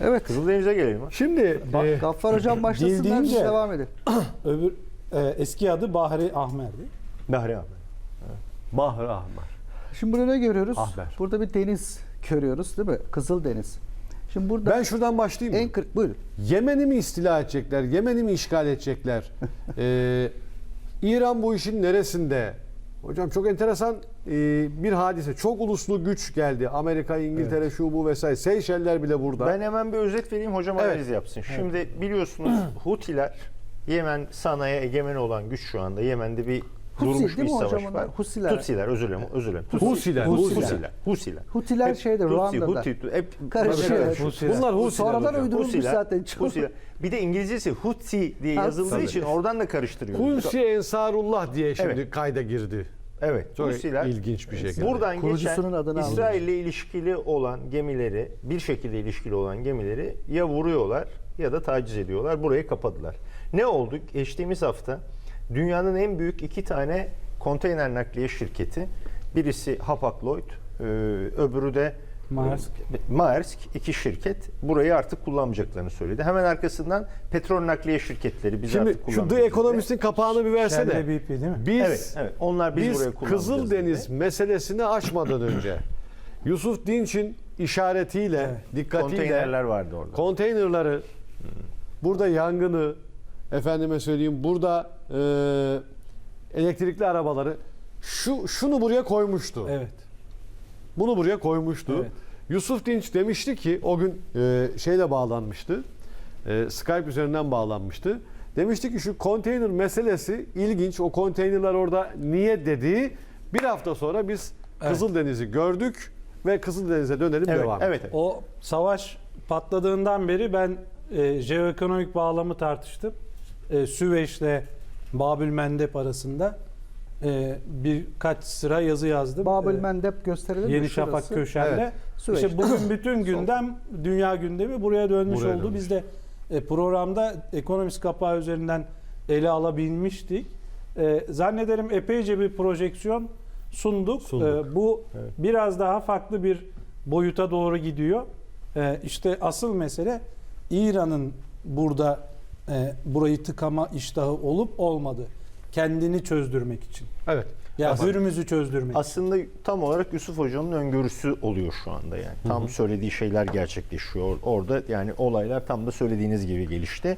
Evet. Kızıldeniz'e gelelim. ha. Şimdi Bak, e, Gaffar Hocam başlasın ben biz deyince- devam edelim. Öbür e, eski adı Bahri Ahmer'di. Bahri Ahmer. Bahri Ahmer. Şimdi burada ne görüyoruz? Ahber. Burada bir deniz görüyoruz değil mi? Kızıl Deniz. Şimdi burada Ben şuradan başlayayım mı? en kırık buyurun. Yemen'i mi istila edecekler? Yemen'i mi işgal edecekler? Ee, İran bu işin neresinde? Hocam çok enteresan e, bir hadise. Çok uluslu güç geldi. Amerika, İngiltere, şu bu vesaire. Seyşeller bile burada. Ben hemen bir özet vereyim hocam Evet. analiz yapsın. Şimdi biliyorsunuz Hutiler Yemen sanayi egemen olan güç şu anda. Yemen'de bir Husi durmuş bir mi hocam savaş onlar? var. Husiler. Tutsiler özür dilerim. Özür dilerim. Husiler, Husiler. Husiler. Husiler. Hutiler şeyde, Ruanda'da. Huti, hep Karışıyor. Bunlar Bu Husiler sonradan hocam. uydurulmuş zaten. Husiler. Bir de İngilizcesi Hutsi diye yazıldığı tabii. için oradan da karıştırıyor. Hulsi Ensarullah diye şimdi Evet. kayda girdi. Evet. Çok Husiler ilginç bir şekilde. Buradan Kurucusunun geçen adını İsrail ile ilişkili olan gemileri, bir şekilde ilişkili olan gemileri ya vuruyorlar ya da taciz ediyorlar. Burayı kapadılar. Ne oldu? Geçtiğimiz hafta dünyanın en büyük iki tane konteyner nakliye şirketi. Birisi Hapag-Lloyd, e, öbürü de Maersk. Maersk iki şirket burayı artık kullanmayacaklarını söyledi. Hemen arkasından petrol nakliye şirketleri biz Şimdi artık şu The. Economist'in kapağını bir versene. Shell ve BP değil mi? Biz, Evet, evet. Onlar biz, biz buraya kullanmayacağız. Kızıldeniz dedi. meselesini açmadan önce Yusuf Dinç'in işaretiyle, Evet. dikkatiyle konteynerler vardı orada. konteynerları, burada yangını, efendime söyleyeyim burada e, elektrikli arabaları şu şunu buraya koymuştu. Evet. Bunu buraya koymuştu. Evet. Yusuf Dinç demişti ki o gün e, şeyle bağlanmıştı. E, Skype üzerinden bağlanmıştı. Demişti ki şu konteyner meselesi ilginç. O konteynerler orada niye dediği bir hafta sonra biz Evet. Kızıldeniz'i gördük ve Kızıldeniz'e dönelim Evet, devam. evet. O savaş patladığından beri ben e, jeoekonomik bağlamı tartıştım. E, Süveyş'le Babül Mendeb arasında e, birkaç sıra yazı yazdım. Babel E, Mendeb gösterelim mi? Yeni Şurası. Şafak köşende. Evet. Süveyş. İşte bugün bütün gündem, dünya gündemi buraya dönmüş Buraya oldu. dönmüş. Biz de e, programda ekonomist kapağı üzerinden ele alabilmiştik. E, zannederim epeyce bir projeksiyon sunduk. Sunduk. E, bu biraz daha farklı bir boyuta doğru gidiyor. E, işte asıl mesele İran'ın burada e, burayı tıkama iştahı olup olmadı. Kendini çözdürmek için. Evet. Ya Aslında- Hürmüz'ü çözdürmek. Aslında tam olarak Yusuf Hoca'nın öngörüsü oluyor şu anda yani. Tam söylediği şeyler gerçekleşiyor. Orada yani olaylar tam da söylediğiniz gibi gelişti.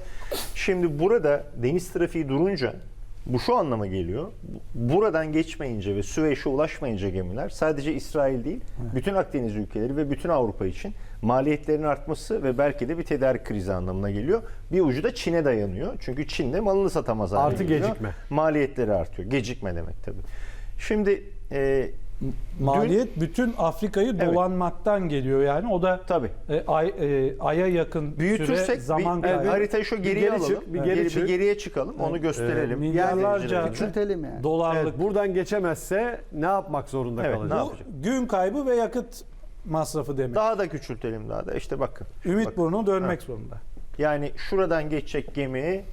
Şimdi burada deniz trafiği durunca bu şu anlama geliyor. Buradan geçmeyince ve Süveyş'e ulaşmayınca gemiler sadece İsrail değil, bütün Akdeniz ülkeleri ve bütün Avrupa için maliyetlerin artması ve belki de bir tedarik krizi anlamına geliyor. Bir ucu da Çin'e dayanıyor. Çünkü Çin de malını satamaz hale Artı geliyor. gecikme. Maliyetleri artıyor. Gecikme demek tabii. Şimdi e, Maliyet bütün Afrika'yı Evet. dolanmaktan geliyor yani. O da tabii e, ay, e, aya yakın Büyütürsek süre zaman bir, kaybı. haritayı şu Bir geriye geri alalım. çık, bir geri Geri- çık. bir geriye çıkalım. Onu gösterelim. Ee, milyarlarca-. Küçültelim yani. dolarlık. Evet, buradan geçemezse ne yapmak zorunda Evet, kalacak? ne Bu gün kaybı ve yakıt masrafı demek. Daha da küçültelim daha da. İşte bakın. Ümit Bakın. burnu dönmek zorunda. Yani şuradan geçecek gemi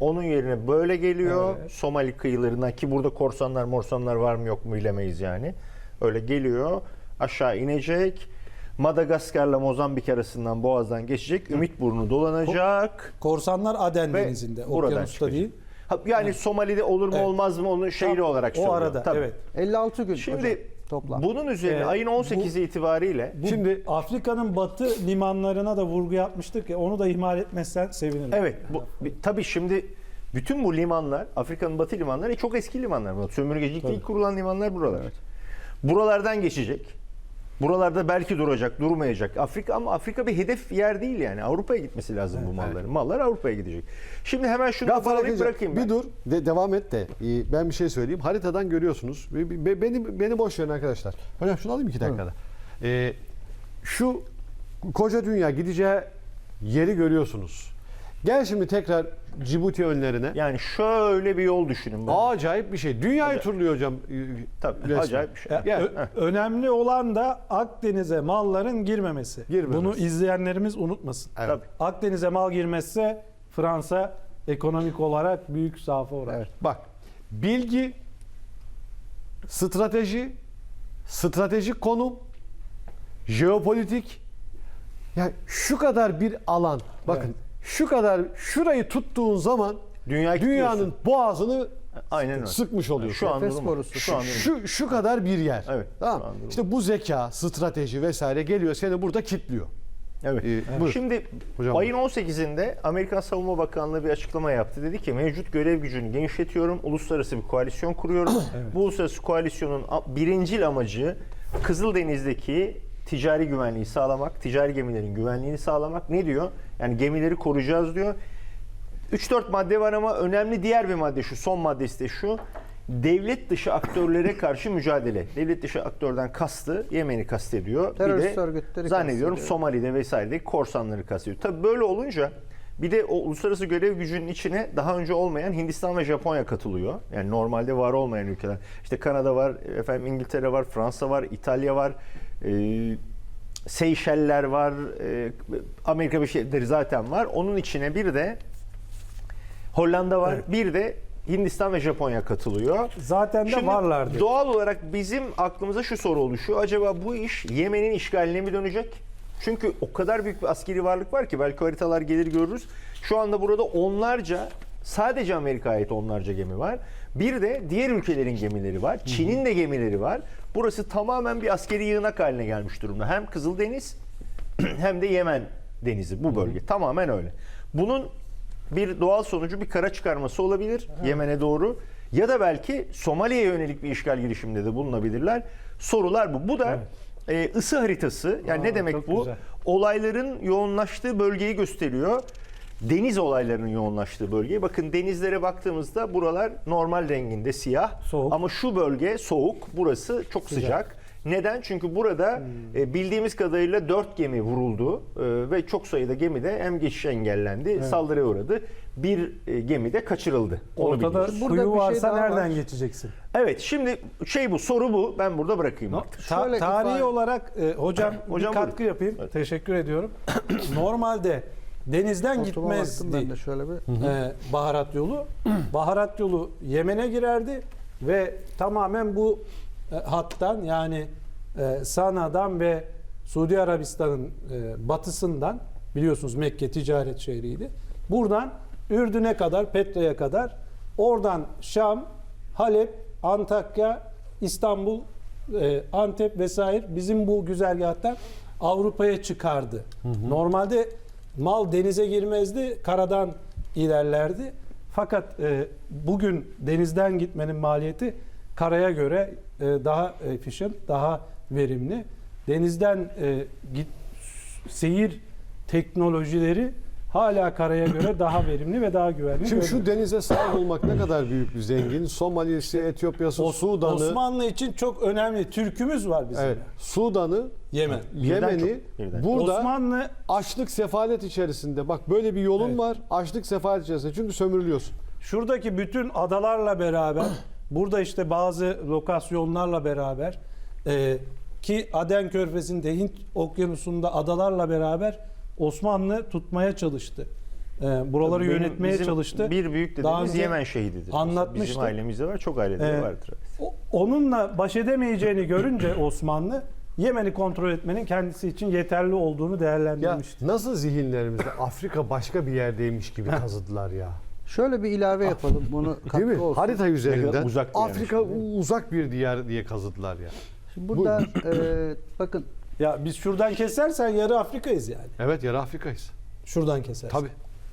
onun yerine böyle geliyor. Evet. Somali kıyılarından ki burada korsanlar morsanlar var mı yok mu bilemeyiz yani. Öyle geliyor. Aşağı inecek. Madagaskar'la Mozambik arasından boğazdan geçecek. Ümit burnu dolanacak. Korsanlar Aden Ve denizinde, okyanusta değil. Ha, Yani Somali'de olur mu Evet. olmaz mı onu şeyli olarak o söylüyorum. arada Tabii. evet. 56 gün Şimdi hocam, toplam. bunun üzerine Ee, ayın 18'i itibariyle Bu Şimdi- Afrika'nın batı limanlarına da vurgu yapmıştık ya onu da ihmal etmezsen sevinirim. Evet. Bu, bi- tabii şimdi bütün bu limanlar, Afrika'nın batı limanları çok eski limanlar. Bu Sömürgecilikte ilk kurulan limanlar buralar. Buralardan geçecek. Buralarda belki duracak, durmayacak. Afrika ama Afrika bir hedef yer değil yani. Avrupa'ya gitmesi lazım bu malların. Mallar Avrupa'ya gidecek. Şimdi hemen şunu bağlayıp bırakayım ben. Bir dur, de, devam et de. Ee, Ben bir şey söyleyeyim. Haritadan görüyorsunuz. Be- Beni beni boş verin arkadaşlar. Hocam şunu alayım iki dakikada. Ee, şu koca dünya gideceği yeri görüyorsunuz. Gel şimdi tekrar Cibuti önlerine. Yani şöyle bir yol düşünün. böyle. Acayip bir şey. Dünyayı turluyor hocam. Tabii, resmen. acayip bir şey. Ya, Gel. ö- önemli olan da Akdeniz'e malların girmemesi. Girmemesi. Bunu izleyenlerimiz unutmasın. Evet. Tabii. Akdeniz'e mal girmezse Fransa ekonomik olarak büyük zafa uğrar. Evet. Bak bilgi, strateji, stratejik konum, jeopolitik, Yani şu kadar bir alan. Bakın Evet. Şu kadar şurayı tuttuğun zaman Dünyayı dünyanın boğazını Aynen öyle. sıkmış oluyor. Şu an Nefes durum. borusu. Şu an şu şu kadar bir yer. Evet, Tamam. an. İşte bu zeka, strateji vesaire geliyor seni burada kilitliyor. Evet. Ee, buyur. Şimdi Hocam ayın 18'inde Amerikan Savunma Bakanlığı bir açıklama yaptı. Dedi ki mevcut görev gücünü genişletiyorum. Uluslararası bir koalisyon kuruyorum. Bu uluslararası koalisyonun birincil amacı Kızıldeniz'deki ticari güvenliği sağlamak, ticari gemilerin güvenliğini sağlamak. Ne diyor? Yani gemileri koruyacağız diyor. 3-4 madde var ama önemli diğer bir madde şu. Son maddesi de şu. Devlet dışı aktörlere karşı mücadele. Devlet dışı aktörden kastı Yemen'i kastediyor. Terörist bir de örgütleri zannediyorum kastediyor. Somali'de vesairede korsanları kastediyor. Tabii böyle olunca bir de o uluslararası görev gücünün içine daha önce olmayan Hindistan ve Japonya katılıyor. Yani normalde var olmayan ülkeler. İşte Kanada var, efendim İngiltere var, Fransa var, İtalya var. Ee, Seyşeller var, e, Amerika Birleşik Devletleri zaten var. Onun içine bir de Hollanda var, bir de Hindistan ve Japonya katılıyor. Zaten de Şimdi varlardı. Doğal olarak bizim aklımıza şu soru oluşuyor. Acaba bu iş Yemen'in işgaline mi dönecek? Çünkü o kadar büyük bir askeri varlık var ki belki haritalar gelir görürüz. Şu anda burada onlarca sadece Amerika'ya ait onlarca gemi var. Bir de diğer ülkelerin gemileri var. Çin'in de gemileri var. Burası tamamen bir askeri yığınak haline gelmiş durumda. Hem Kızıldeniz hem de Yemen denizi bu bölge. Tamamen öyle. Bunun bir doğal sonucu bir kara çıkarması olabilir Yemen'e doğru. Ya da belki Somali'ye yönelik bir işgal girişiminde de bulunabilirler. Sorular bu. Bu da e, ısı haritası. Yani Aa, ne demek bu? güzel. Olayların yoğunlaştığı bölgeyi gösteriyor. Deniz olaylarının yoğunlaştığı bölgeyi. Bakın denizlere baktığımızda buralar normal renginde siyah. Soğuk. Ama şu bölge soğuk. Burası çok sıcak. Neden? Çünkü burada Hmm. e, bildiğimiz kadarıyla 4 gemi vuruldu e, ve çok sayıda gemi de hem geçiş engellendi, saldırıya uğradı. Bir e, gemi de kaçırıldı. Onu Ortada biliyoruz. Burada kuyu bir şey varsa daha nereden var. geçeceksin? Evet şimdi şey bu soru bu. Ben burada bırakayım. artık. Ta- Şöyle tarihi ifade- olarak e, hocam, Hocam bir katkı yapayım. Teşekkür ediyorum. Normalde denizden gitmezdi ben de şöyle bir. e, baharat yolu. baharat yolu Yemen'e girerdi ve tamamen bu e, hattan yani e, Sana'dan ve Suudi Arabistan'ın e, batısından biliyorsunuz Mekke ticaret şehriydi. Buradan Ürdün'e kadar, Petra'ya kadar oradan Şam, Halep, Antakya, İstanbul, e, Antep vesaire bizim bu güzergahtan Avrupa'ya çıkardı. Normalde mal denize girmezdi, karadan ilerlerdi. Fakat e, bugün denizden gitmenin maliyeti karaya göre e, daha efficient, daha verimli. Denizden e, git, seyir teknolojileri hala karaya göre daha verimli ve daha güvenli. Şimdi şu denize sahip olmak ne kadar büyük bir zengin. Somali'si, Etiyopya'sı, Os- Sudan'ı, Osmanlı için çok önemli. Türkümüz var bizim. evet, Sudan'ı, Yemen. Yemen'i çok, birden. burada Osmanlı açlık sefalet içerisinde. Bak böyle bir yolun Evet. var. Açlık sefalet içerisinde. Çünkü sömürülüyorsun. şuradaki bütün adalarla beraber burada işte bazı lokasyonlarla beraber e, ki Aden Körfezi'nde Hint Okyanusu'nda adalarla beraber Osmanlı tutmaya çalıştı. E, buraları Benim- yönetmeye bizim çalıştı. Bir büyük önce Yemen şehididir. Bizim anlatmıştım. ailemizde var. Çok ailede Ee, vardır. O- Onunla baş edemeyeceğini görünce Osmanlı Yemen'i kontrol etmenin kendisi için yeterli olduğunu Ya değerlendirmişti. nasıl zihinlerimizde Afrika başka bir yerdeymiş gibi kazıdılar ya. Şöyle bir ilave yapalım. Bunu Değil mi? olsun. Harita üzerinden uzak Afrika gibi. uzak bir diyar diye kazıdılar ya. Şimdi burada e, bakın Ya biz şuradan kesersen yarı Afrika'yız yani. Evet yarı Afrika'yız. Şuradan kesersen. Tabii.